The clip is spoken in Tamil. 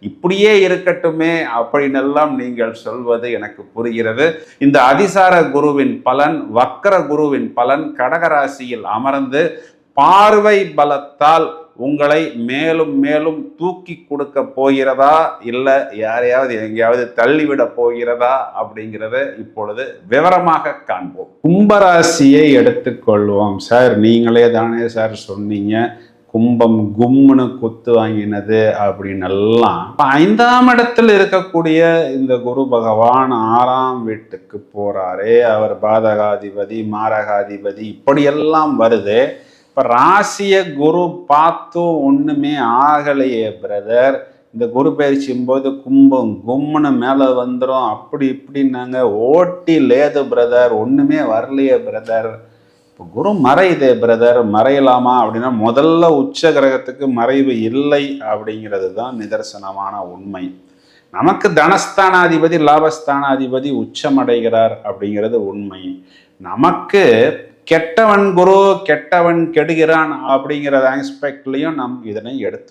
இப்படியே இருக்கட்டுமே அப்படின்னு எல்லாம் நீங்கள் சொல்வது எனக்கு புரிகிறது. இந்த அதிசார குருவின் பலன் வக்கர குருவின் பலன் கடகராசியில் அமர்ந்து பார்வை பலத்தால் உங்களை மேலும் மேலும் தூக்கி கொடுக்க போகிறதா? இல்லை யாரையாவது எங்கேயாவது தள்ளிவிட போகிறதா? அப்படிங்கிறத இப்பொழுது விவரமாக காண்போம். கும்பராசியை எடுத்துக்கொள்வோம். சார் நீங்களே தானே சார் சொன்னீங்க. கும்பம் கும்னு குத்து வாங்கினது அப்படின்னெல்லாம். ஐந்தாம் இடத்தில் இருக்கக்கூடிய இந்த குரு பகவான் ஆறாம் வீட்டுக்கு போறாரே. அவர் பாதகாதிபதி மாரகாதிபதி இப்படியெல்லாம் வருது. இப்ப ராசிய குரு பார்த்தும் ஒண்ணுமே ஆகலையே பிரதர் இந்த குரு பயிற்சியும் போது கும்பம் கும்முன்னு மேலே வந்துடும் அப்படி இப்படின்னாங்க. ஓட்டி லேது பிரதர் ஒண்ணுமே வரலையே பிரதர் இப்போ குரு மறையுது பிரதர் மறையலாமா அப்படின்னா முதல்ல உச்ச கிரகத்துக்கு மறைவு இல்லை அப்படிங்கிறது தான் நிதர்சனமான உண்மை. நமக்கு தனஸ்தானாதிபதி லாபஸ்தானாதிபதி உச்சமடைகிறார் அப்படிங்கிறது உண்மை. நமக்கு கெட்டவன் குரு கெட்டவன் கெடுகிறான் அப்படிங்கிற ஆஸ்பெக்ட்லையும் நம் இதனை எடுத்து